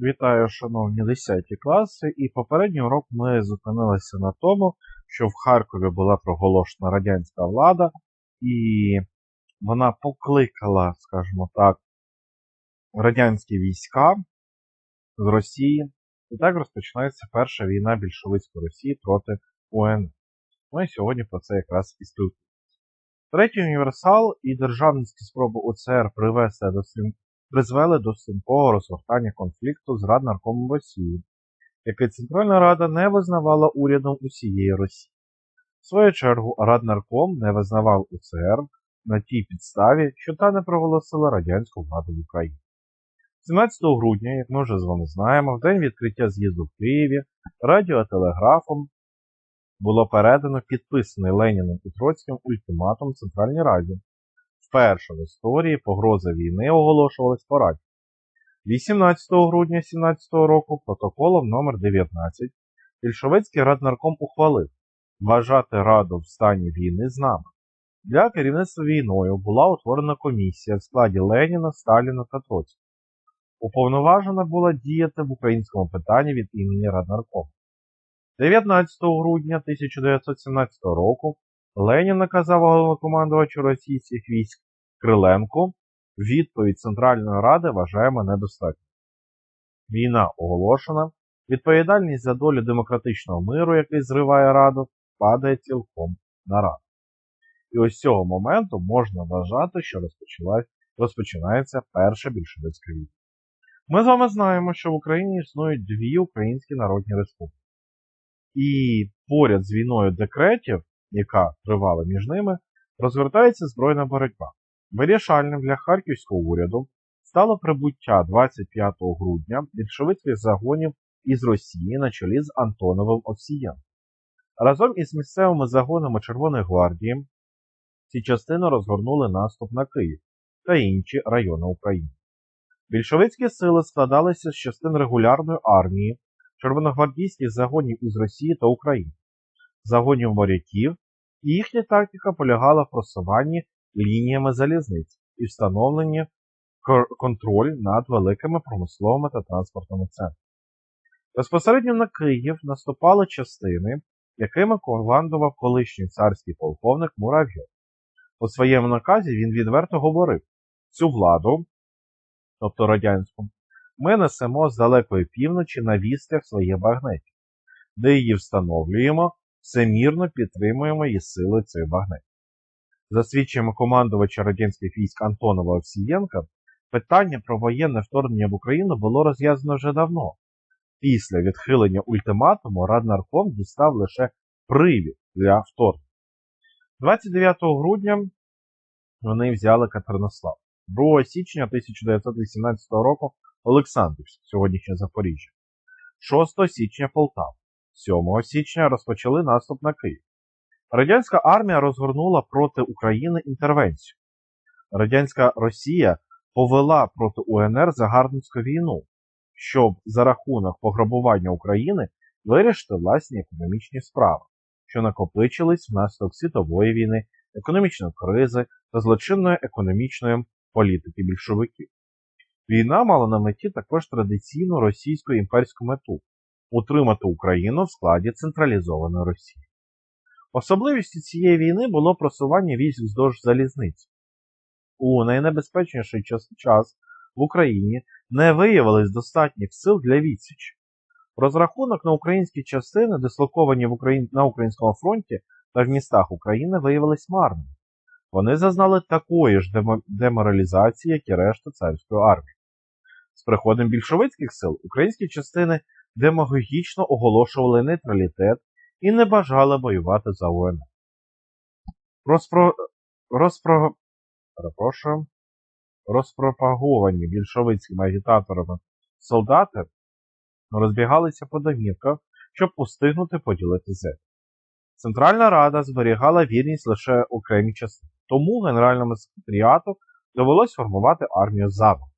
Вітаю, шановні 10 класи. І попередній урок ми зупинилися на тому, що в Харкові була проголошена радянська влада, і вона покликала, скажімо так, радянські війська з Росії. І так розпочинається перша війна більшовицької Росії проти УНР. Ми сьогодні про це якраз і спілкуємося. Третій універсал і державницькі спроби УЦР привести до призвели до стрімкого розгортання конфлікту з Раднаркомом Росії, який Центральна Рада не визнавала урядом усієї Росії. В свою чергу Раднарком не визнавав УЦР на тій підставі, що та не проголосила радянську владу в Україні. 17 грудня, як ми вже з вами знаємо, в день відкриття з'їзду в Києві радіотелеграфом було передано підписаний Леніном і Троцьким ультиматум Центральній Раді. Вперше в історії погроза війни оголошувалась по раді. 18 грудня 2017 року протоколом номер 19 Більшовицький раднарком ухвалив вважати Раду в стані війни з нами. Для керівництва війною була утворена комісія в складі Леніна, Сталіна та Троцького. Уповноважена була діяти в українському питанні від імені Раднаркому. 19 грудня 1917 року Ленін наказав головнокомандувачу російських військ Криленку відповідь Центральної Ради вважаємо недостатньо. Війна оголошена, відповідальність за долю демократичного миру, який зриває Раду, падає цілком на Раду. І ось цього моменту можна вважати, що розпочинається перша більшовицька війна. Ми з вами знаємо, що в Україні існують дві українські народні республіки. І поряд з війною декретів, яка тривала між ними, розгортається збройна боротьба. Вирішальним для харківського уряду стало прибуття 25 грудня більшовицьких загонів із Росії на чолі з Антоновим Овсієм. Разом із місцевими загонами Червоної гвардії ці частини розгорнули наступ на Київ та інші райони України. Більшовицькі сили складалися з частин регулярної армії, червоногвардійських загонів із Росії та України, загонів моряків, і їхня тактика полягала в просуванні лініями залізниць і встановленні контроль над великими промисловими та транспортними центрами. Безпосередньо на Київ наступали частини, якими командував колишній царський полковник Муравйов. У своєму наказі він відверто говорив: цю владу, тобто радянську, ми несемо з далекої півночі на вістрях своїх багнетів, де її встановлюємо, всемірно підтримуємо її сили цих багнетів. За свідченнями командувача радянських військ Антонова Овсієнка, питання про воєнне вторгнення в Україну було розв'язано вже давно. Після відхилення ультиматуму Раднарком дістав лише привід для вторгнення. 29 грудня вони взяли Катеринослав. 2 січня 1918 року Олександрівськ, сьогоднішнє Запоріжжя. 6 січня Полтава. 7 січня розпочали наступ на Київ. Радянська армія розгорнула проти України інтервенцію. Радянська Росія повела проти УНР загарбницьку війну, щоб за рахунок пограбування України вирішити власні економічні справи, що накопичились внаслідок світової війни, економічної кризи та злочинної економічної політики більшовиків. Війна мала на меті також традиційну російську імперську мету утримати Україну в складі централізованої Росії. Особливістю цієї війни було просування військ вздовж залізниць. У найнебезпечніший час, в Україні не виявилось достатніх сил для відсічі. Розрахунок на українські частини, дислоковані в Україн... на українському фронті та в містах України, виявились марними. Вони зазнали такої ж демо- деморалізації, як і решта царської армії. З приходом більшовицьких сил українські частини демагогічно оголошували нейтралітет і не бажали воювати за УНР. Розпро... Розпро... Перепрошую. Розпропаговані більшовицькими агітаторами солдати розбігалися по домівках, щоб устигнути поділити землю. Центральна Рада зберігала вірність лише окремій частині, тому Генеральному секретаріату довелось формувати армію заново.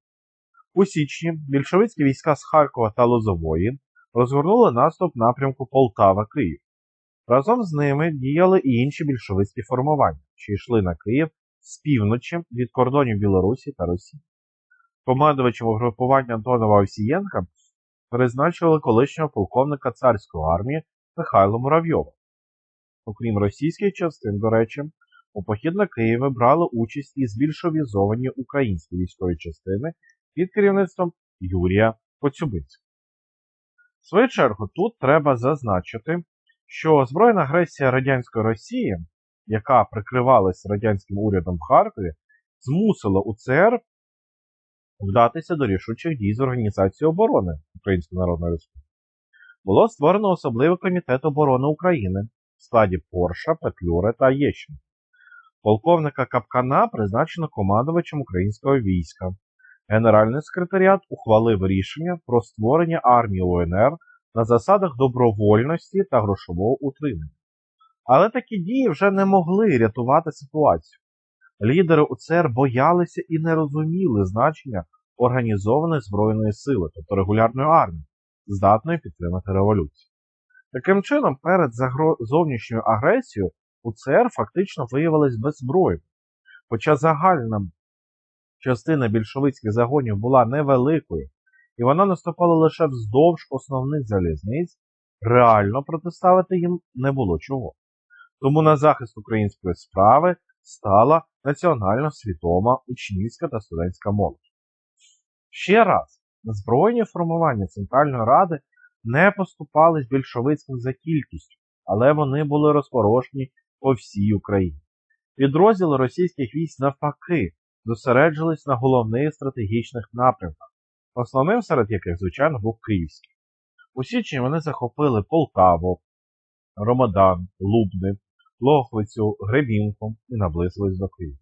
У січні більшовицькі війська з Харкова та Лозової розгорнули наступ напрямку Полтава-Київ. Разом з ними діяли і інші більшовицькі формування, що йшли на Київ з півночі від кордонів Білорусі та Росії. Командувачем угрупування Антонова Овсієнка призначили колишнього полковника царської армії Михайла Муравйова. Окрім російських частин, до речі, у похід на Києві брали участь і збільшовізовані українські військові частини під керівництвом Юрія Коцюбинського. В свою чергу, тут треба зазначити, що збройна агресія радянської Росії, яка прикривалася радянським урядом в Харкові, змусила УЦР вдатися до рішучих дій з Організації оборони Української Народної Республіки. Було створено особливий комітет оборони України в складі Порша, Петлюри та Єщенка. Полковника Капкана призначено командувачем українського війська. Генеральний секретаріат ухвалив рішення про створення армії УНР на засадах добровольності та грошового утримання. Але такі дії вже не могли рятувати ситуацію. Лідери УЦР боялися і не розуміли значення організованої збройної сили, тобто регулярної армії, здатної підтримати революцію. Таким чином, перед загро... зовнішньою агресією УЦР фактично виявилась зброї. Хоча загальна частина більшовицьких загонів була невеликою, і вона наступала лише вздовж основних залізниць, реально протиставити їм не було чого. Тому на захист української справи стала національно свідома учнівська та студентська молодь. Ще раз, збройні формування Центральної Ради не поступались більшовицьким за кількістю, але вони були розпорошені по всій Україні. Підрозділи російських військ навпаки зосереджились на головних стратегічних напрямках, основним серед яких, звичайно, був Київський. У січні вони захопили Полтаву, Ромодан, Лубни, Лохвицю, Гребінку і наблизились до Києва.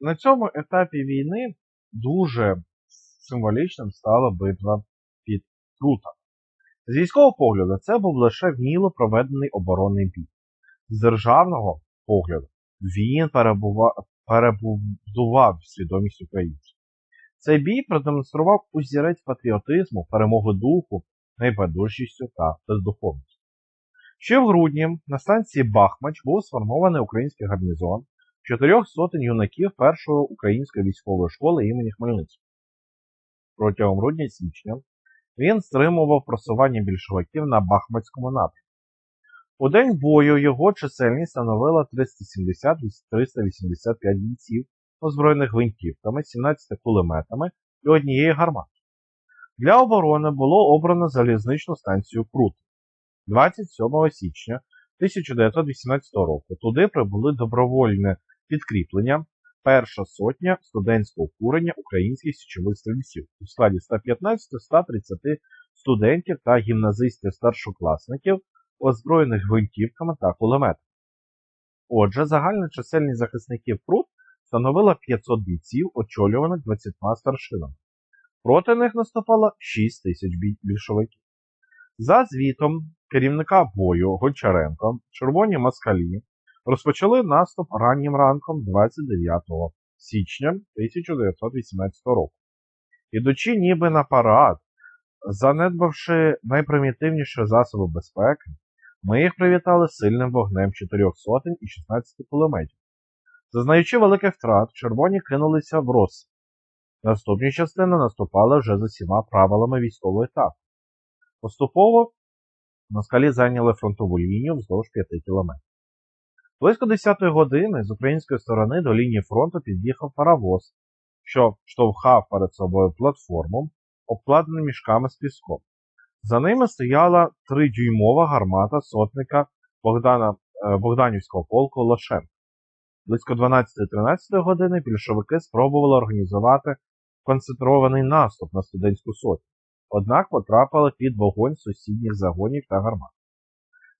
На цьому етапі війни дуже символічним стала битва під Крутом. З військового погляду це був лише вміло проведений оборонний бій. З державного погляду він перебудував свідомість українців. Цей бій продемонстрував узірець патріотизму, перемоги духу, найбайдужістю та бездуховністю. Ще в грудні на станції Бахмач був сформований український гарнізон чотирьох сотень юнаків першої української військової школи імені Хмельницького. Протягом грудня-січня він стримував просування більшовиків на Бахматському напрямку. У день бою його чисельність становила 370-385 бійців, озброєних гвинтівками, 17 кулеметами і однією гарматою. Для оборони було обрано залізничну станцію Крут. 27 січня 1918 року туди прибули добровольне підкріплення, перша сотня студентського курення українських січових стрільців у складі 115-130 студентів та гімназистів-старшокласників, озброєних гвинтівками та кулеметами. Отже, загальна чисельність захисників Прут становила 500 бійців, очолюваних 20 старшинами. Проти них наступало 6 тисяч більшовиків. За звітом керівника бою Гончаренко, червоні москалі розпочали наступ раннім ранком 29 січня 1918 року. Ідучи ніби на парад, занедбавши найпримітивніші засоби безпеки, ми їх привітали сильним вогнем 4 сотень і 16 кулеметів. Зазнаючи великих втрат, червоні кинулися в роз. Наступні частини наступали вже за всіма правилами військової тактики. Поступово москалі зайняли фронтову лінію вздовж 5 кілометрів. Близько 10-ї години з української сторони до лінії фронту під'їхав паровоз, що штовхав перед собою платформу, обкладену мішками з піском. За ними стояла тридюймова гармата сотника Богдана, е, Богданівського полку Лошенка. Близько 12-13 години більшовики спробували організувати концентрований наступ на студентську сотню, однак потрапили під вогонь сусідніх загонів та гармат.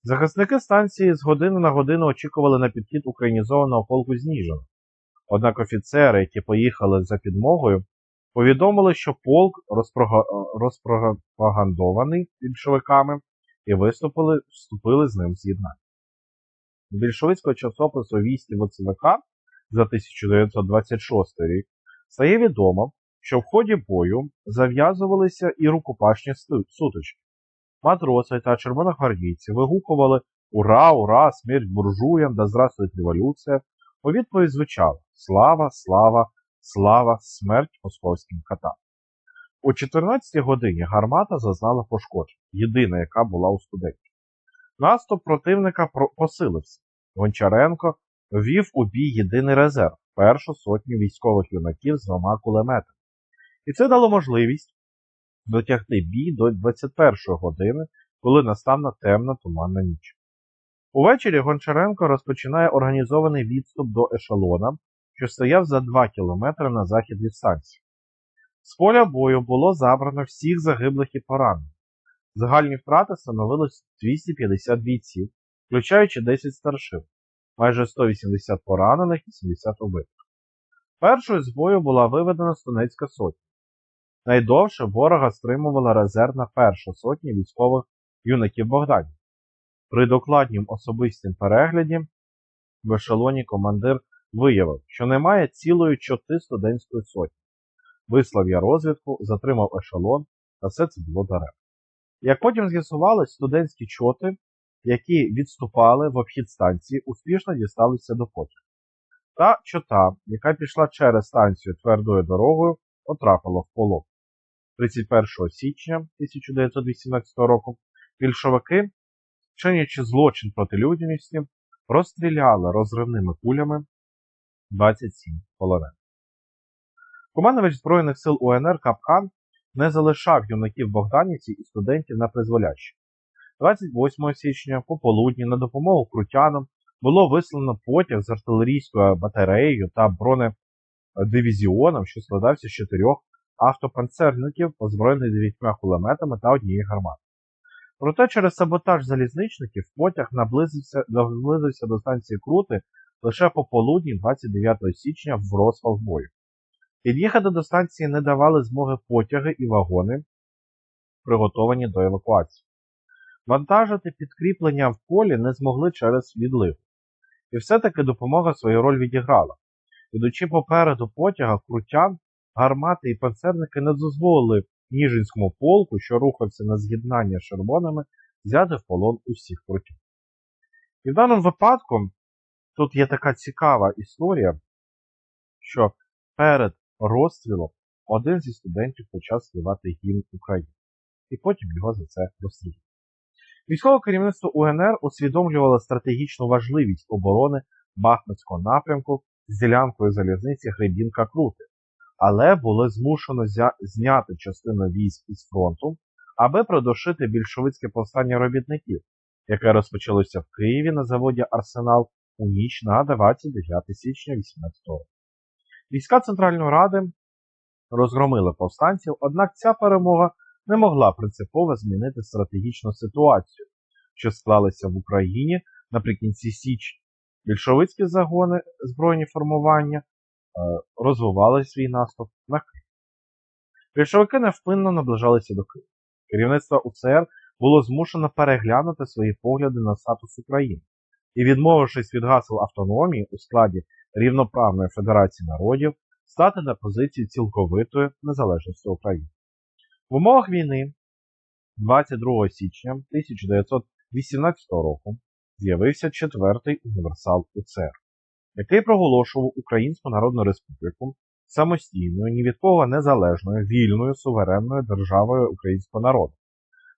Захисники станції з години на годину очікували на підхід українізованого полку Зніжина. Однак офіцери, які поїхали за підмогою, повідомили, що полк розпропагандований більшовиками і виступили, вступили з ним в з'єднання. Більшовицького часопису вісті ВЦВК за 1926 рік стає відомо, що в ході бою зав'язувалися і рукопашні сутички. Матроси та червоногвардійці вигукували Ура, ура, смерть буржуям, да здравствует революція. У відповідь звучало Слава, слава, слава, смерть московським катам. О 14 годині гармата зазнала пошкоджень, єдина, яка була у студентів. Наступ противника посилився. Гончаренко ввів у бій єдиний резерв першу сотню військових юнаків з двома кулеметами. І це дало можливість дотягти бій до 21 години, коли наставна темна туманна ніч. Увечері Гончаренко розпочинає організований відступ до ешелона, що стояв за 2 кілометри на захід від станції. З поля бою було забрано всіх загиблих і поранених. Загальні втрати становили 250 бійців, включаючи 10 старшин, майже 180 поранених і 70 убитих. Першою з бою була виведена Стонецька сотня. Найдовше ворога стримувала резервна перша сотня військових юнаків Богданів. При докладнім особистім перегляді в ешелоні командир виявив, що немає цілої чоти студентської сотні. Вислав я розвідку, затримав ешелон, та все це було даремно. Як потім з'ясувалось, студентські чоти, які відступали в обхід станції, успішно дісталися до потягу. Та чота, яка пішла через станцію твердою дорогою, потрапила в полон. 31 січня 1918 року більшовики, чинячи злочин проти людяності, розстріляли розривними кулями 27 полонених. Командувач Збройних сил УНР Капкан не залишав юнаків Богданівці і студентів на призволяще. 28 січня пополудні на допомогу крутянам було вислано потяг з артилерійською батареєю та бронедивізіоном, що складався з чотирьох автопанцерників, озброєних дев'ятьма кулеметами та однією гарматою. Проте через саботаж залізничників потяг наблизився, наблизився до станції Крути лише пополудні 29 січня в розпал бою. Під'їхати до станції не давали змоги потяги і вагони, приготовані до евакуації. Вантажити підкріплення в полі не змогли через відлив. І все-таки допомога свою роль відіграла. Ідучи попереду потяга крутян, гармати і панцерники не дозволили Ніжинському полку, що рухався на з'єднання з червоними, взяти в полон усіх крутян. І в даному випадку тут є така цікава історія, що перед розстрілом один зі студентів почав співати гімн України, і потім його за це розстріляли. Військове керівництво УНР усвідомлювало стратегічну важливість оборони Бахмутського напрямку з ділянкою залізниці Гребінка Крути, але було змушено зняти частину військ із фронту, аби продушити більшовицьке повстання робітників, яке розпочалося в Києві на заводі Арсенал у ніч на 29 січня 18 року. Війська Центральної Ради розгромили повстанців, однак ця перемога не могла принципово змінити стратегічну ситуацію, що склалася в Україні наприкінці січня. Більшовицькі загони збройні формування е, розвивали свій наступ на Київ. Більшовики невпинно наближалися до Києва. Керівництво УЦР було змушено переглянути свої погляди на статус України і, відмовившись від гасел автономії у складі рівноправної федерації народів, стати на позиції цілковитої незалежності України. В умовах війни 22 січня 1918 року з'явився четвертий універсал УЦР, який проголошував Українську Народну Республіку самостійною, ні від кого незалежною, вільною, суверенною державою українського народу.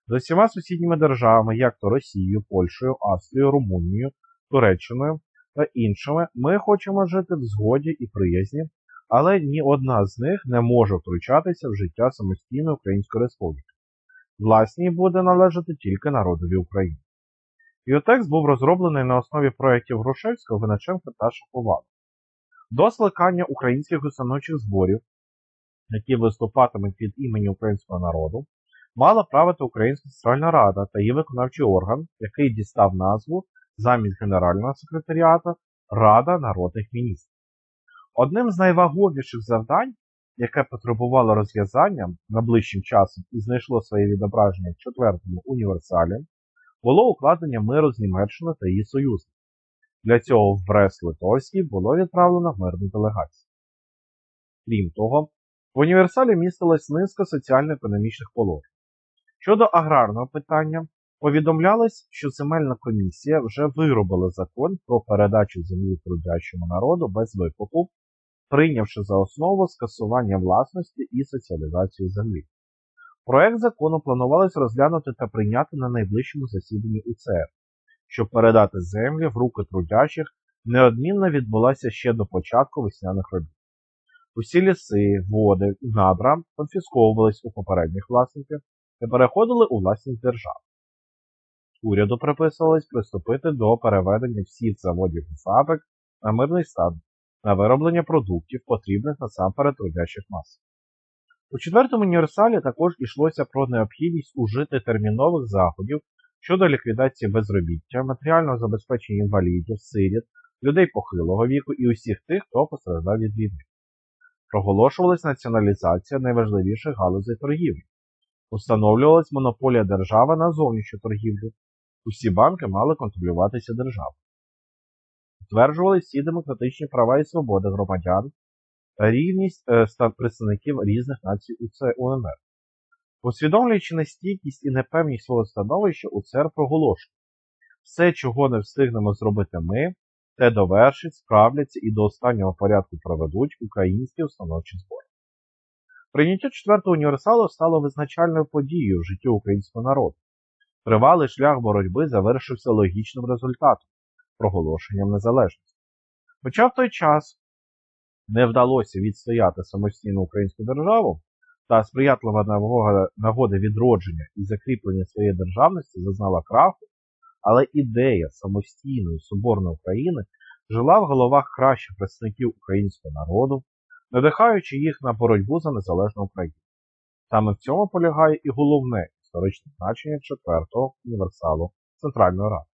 З усіма сусідніми державами, як то Росією, Польщею, Австрією, Румунією, Туреччиною та іншими, ми хочемо жити в згоді і приязні, але ні одна з них не може втручатися в життя самостійної Української Республіки. Власній буде належати тільки народові України. Його був розроблений на основі проєктів Грушевського, Виначенка та Шаповала. До скликання українських установчих зборів, які виступатимуть від імені українського народу, мала правити Українська Центральна Рада та її виконавчий орган, який дістав назву замість Генерального секретаріата Рада народних міністрів. Одним з найвагоміших завдань, яке потребувало розв'язання найближчим часом і знайшло своє відображення в четвертому універсалі, було укладення миру з Німеччиною та її союзниками. Для цього в Брест-Литовський було відправлено мирну делегацію. Крім того, в універсалі містилась низка соціально-економічних положень. Щодо аграрного питання, повідомлялось, що земельна комісія вже виробила закон про передачу землі трудячому народу без викупу, прийнявши за основу скасування власності і соціалізацію землі. Проект закону планувалось розглянути та прийняти на найближчому засіданні УЦР, щоб передати землі в руки трудячих неодмінно відбулася ще до початку весняних робіт. Усі ліси, води і надра конфісковувались у попередніх власників та переходили у власність держави. Уряду приписувалось приступити до переведення всіх заводів і фабрик на мирний стан на вироблення продуктів, потрібних насамперед трудячих мас. У четвертому універсалі також йшлося про необхідність ужити термінових заходів щодо ліквідації безробіття, матеріального забезпечення інвалідів, сиріт, людей похилого віку і усіх тих, хто постраждав від війни. Проголошувалась націоналізація найважливіших галузей торгівлі. Установлювалась монополія держави на зовнішню торгівлю. Усі банки мали контролюватися державою. Утверджувалися всі демократичні права і свободи громадян та рівність е, представників різних націй у УНР. Усвідомлюючи нестійкість і непевність свого становища, УЦР проголошує все, чого не встигнемо зробити ми, те довершить, справляться і до останнього порядку проведуть українські установчі збори. Прийняття четвертого універсалу стало визначальною подією в житті українського народу. Тривалий шлях боротьби завершився логічним результатом проголошенням незалежності. Хоча в той час не вдалося відстояти самостійну українську державу та сприятлива нагода відродження і закріплення своєї державності зазнала краху, але ідея самостійної соборної України жила в головах кращих представників українського народу, надихаючи їх на боротьбу за незалежну Україну. Саме в цьому полягає і головне історичне значення четвертого універсалу Центральної Ради.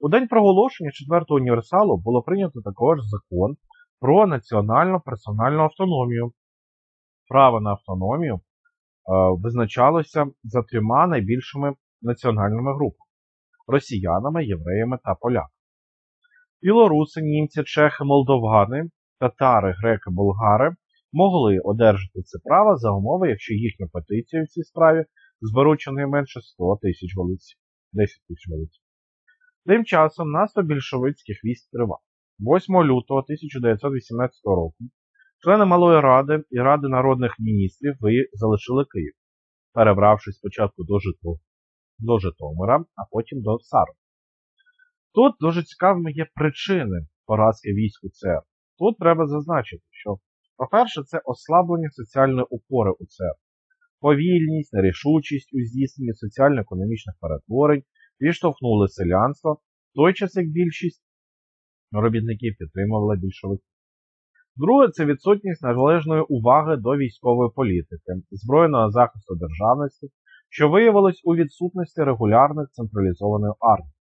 У день проголошення четвертого універсалу було прийнято також закон про національну персональну автономію. Право на автономію е, визначалося за трьома найбільшими національними групами росіянами, євреями та поляками. Білоруси, німці, чехи, молдовани, татари, греки, болгари могли одержати це право за умови, якщо їхню петицію в цій справі зберуть щонайменше 100 тисяч голосів. 10 тисяч голосів. Тим часом наступ більшовицьких військ тривав. 8 лютого 1918 року члени Малої Ради і Ради народних міністрів залишили Київ, перебравшись спочатку до Житомира, до Житомира, а потім до Сару. Тут дуже цікавими є причини поразки військ УЦР. Тут треба зазначити, що, по-перше, це ослаблення соціальної опори УЦР, повільність, нерішучість у здійсненні соціально-економічних перетворень відштовхнули селянство, в той час як більшість робітників підтримувала більшовиків. Друге, це відсутність належної уваги до військової політики, збройного захисту державності, що виявилось у відсутності регулярних централізованої армії.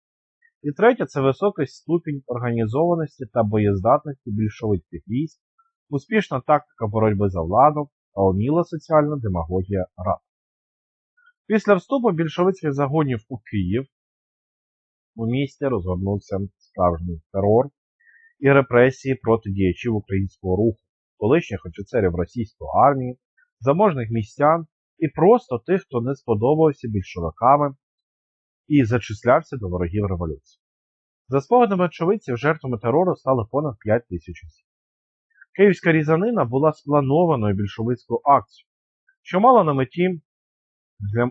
І третє це високий ступінь організованості та боєздатності більшовицьких військ, успішна тактика боротьби за владу та оміла соціальна демагогія рад. Після вступу більшовицьких загонів у Київ у місті розгорнувся справжній терор і репресії проти діячів українського руху, колишніх офіцерів російської армії, заможних містян і просто тих, хто не сподобався більшовиками і зачислявся до ворогів революції. За спогадами очевидців, жертвами терору стали понад 5 тисяч осіб. Київська різанина була спланованою більшовицькою акцією, що мала на меті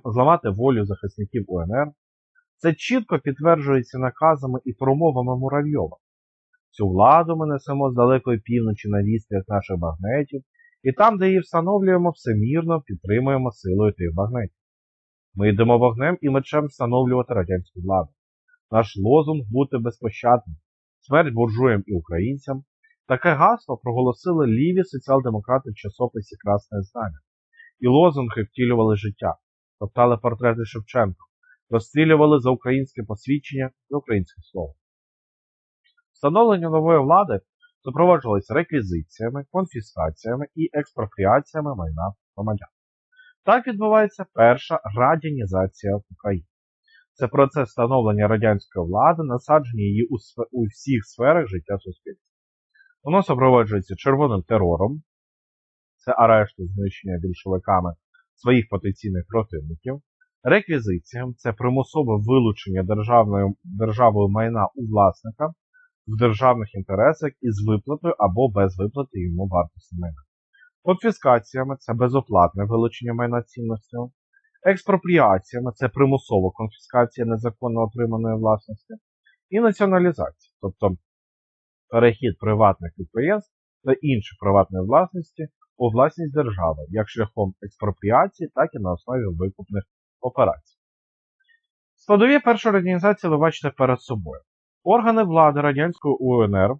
зламати волю захисників УНР. Це чітко підтверджується наказами і промовами Муравйова. Цю владу ми несемо з далекої півночі на вістрях наших багнетів, і там, де її встановлюємо, всемірно підтримуємо силою тих багнетів. Ми йдемо вогнем і мечем встановлювати радянську владу. Наш лозунг бути безпощадним, смерть буржуям і українцям. Таке гасло проголосили ліві соціал-демократи в часописі Красне Знання. І лозунги втілювали життя, топтали портрети Шевченка, розстрілювали за українське посвідчення і українське слово. Встановлення нової влади супроводжувалися реквізиціями, конфіскаціями і експропріаціями майна громадян. Так відбувається перша радянізація в Україні. Це процес встановлення радянської влади, насадження її у, сф... у всіх сферах життя суспільства. Воно супроводжується червоним терором, це арешти знищення більшовиками своїх потенційних противників, реквізиціям це примусове вилучення державою майна у власника в державних інтересах із виплатою або без виплати йому вартості майна. Конфіскаціями це безоплатне вилучення майна цінності, експропріація, це примусова конфіскація незаконно отриманої власності, і націоналізація, тобто перехід приватних підприємств та іншої приватної власності у власність держави, як шляхом експропріації, так і на основі викупних операцій. Складові першої організації ви бачите перед собою. Органи влади Радянської УНР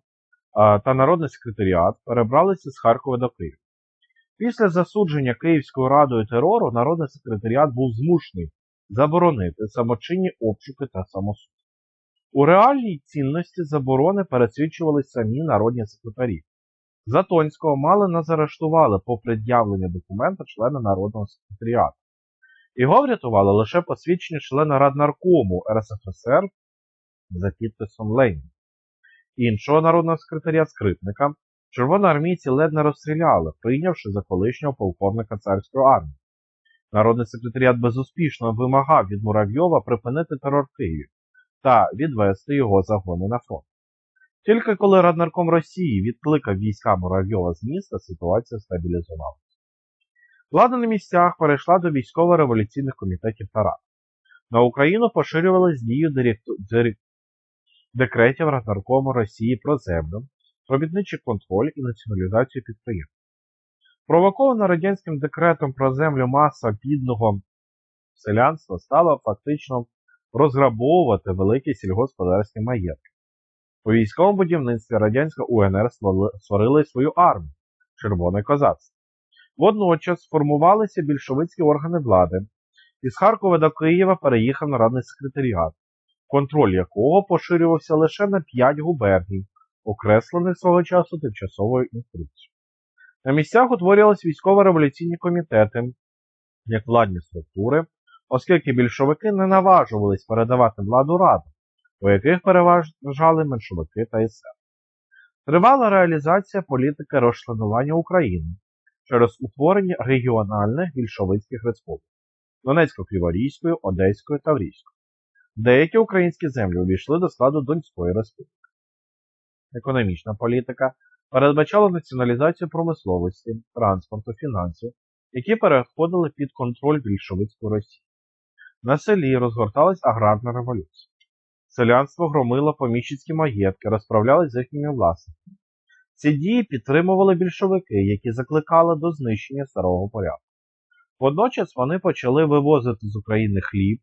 та Народний секретаріат перебралися з Харкова до Києва. Після засудження Київською радою терору Народний секретаріат був змушений заборонити самочинні обшуки та самосуд. У реальній цінності заборони пересвідчували самі народні секретарі. Затонського мали не заарештували по пред'явленню документа члена Народного секретаріату. Його врятували лише посвідчення члена Раднаркому РСФСР за підписом Леніна. Іншого народного секретаря скрипника червоноармійці ледь не розстріляли, прийнявши за колишнього полковника царської армії. Народний секретаріат безуспішно вимагав від Муравйова припинити терор Києві та відвести його загони на фронт. Тільки коли Раднарком Росії відкликав війська Муравйова з міста, ситуація стабілізувалася. Влада на місцях перейшла до військово-революційних комітетів та рад. На Україну поширювалась дію директу... дирек... декретів Раднаркому Росії про землю, робітничий контроль і націоналізацію підприємств. Провокована радянським декретом про землю маса бідного селянства стала фактично розграбовувати великі сільгосподарські маєтки. У військовому будівництві радянська УНР створили свою армію Червоне козацтво. Водночас сформувалися більшовицькі органи влади, із Харкова до Києва переїхав народний секретаріат, контроль якого поширювався лише на 5 губерній, окреслених свого часу тимчасовою інструкцією. На місцях утворювалися військово-революційні комітети, як владні структури, оскільки більшовики не наважувались передавати владу раду, у яких переважали меншовики та СР. Тривала реалізація політики розчленування України через утворення регіональних більшовицьких республік Донецько-Криворізької, Одеської та Таврійської. Деякі українські землі увійшли до складу Донської республіки. Економічна політика передбачала націоналізацію промисловості, транспорту, фінансів, які переходили під контроль більшовицької Росії. На селі розгорталась аграрна революція. Селянство громило поміщицькі маєтки, розправлялись з їхніми власниками. Ці дії підтримували більшовики, які закликали до знищення старого порядку. Водночас вони почали вивозити з України хліб,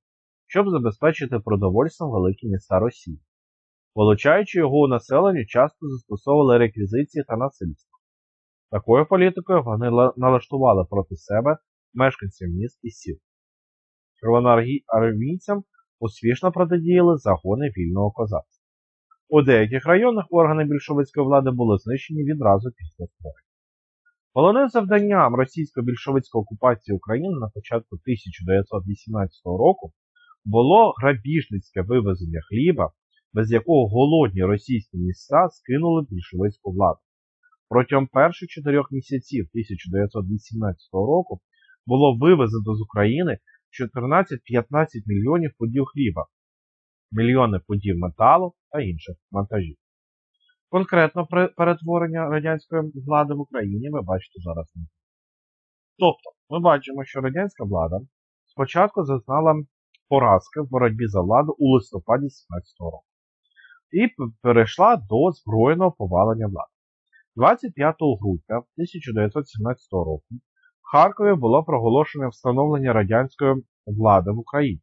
щоб забезпечити продовольством великі міста Росії. Получаючи його у населенню, часто застосовували реквізиції та насильство. Такою політикою вони налаштували проти себе мешканців міст і сіл. Червоноармійцям успішно протидіяли загони вільного козацтва. У деяких районах органи більшовицької влади були знищені відразу після створення. Головним завданням російсько-більшовицької окупації України на початку 1918 року було грабіжницьке вивезення хліба, без якого голодні російські міста скинули більшовицьку владу. Протягом перших чотирьох місяців 1918 року було вивезено з України 14-15 мільйонів пудів хліба, мільйони пудів металу та інших монтажів. Конкретно перетворення радянської влади в Україні ви бачите зараз. Тобто, ми бачимо, що радянська влада спочатку зазнала поразки в боротьбі за владу у листопаді 17 року і перейшла до збройного повалення влади. 25 грудня 1917 року Харкові було проголошено встановлення радянської влади в Україні.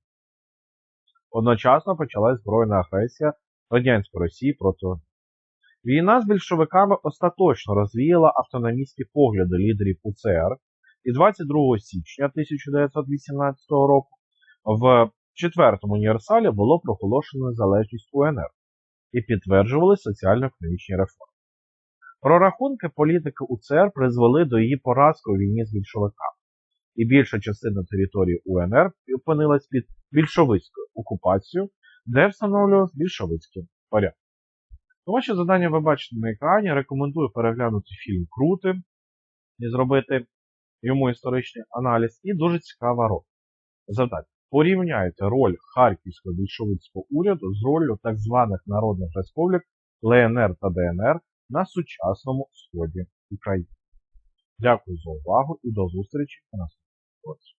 Одночасно почалась збройна агресія радянської Росії проти Війна з більшовиками остаточно розвіяла автономістські погляди лідерів УЦР, і 22 січня 1918 року в четвертому універсалі було проголошено незалежність УНР і підтверджували соціально-економічні реформи. Прорахунки політики УЦР призвели до її поразки у війні з більшовиками, і більша частина території УНР опинилась під більшовицькою окупацією, де встановлювався більшовицький порядок. Ваші завдання ви бачите на екрані. Рекомендую переглянути фільм Крути і зробити йому історичний аналіз. І дуже цікава роль. Завдання. Порівняйте роль Харківського більшовицького уряду з роллю так званих народних республік ЛНР та ДНР на сучасному сході України. Дякую за увагу і до зустрічі на наступному році.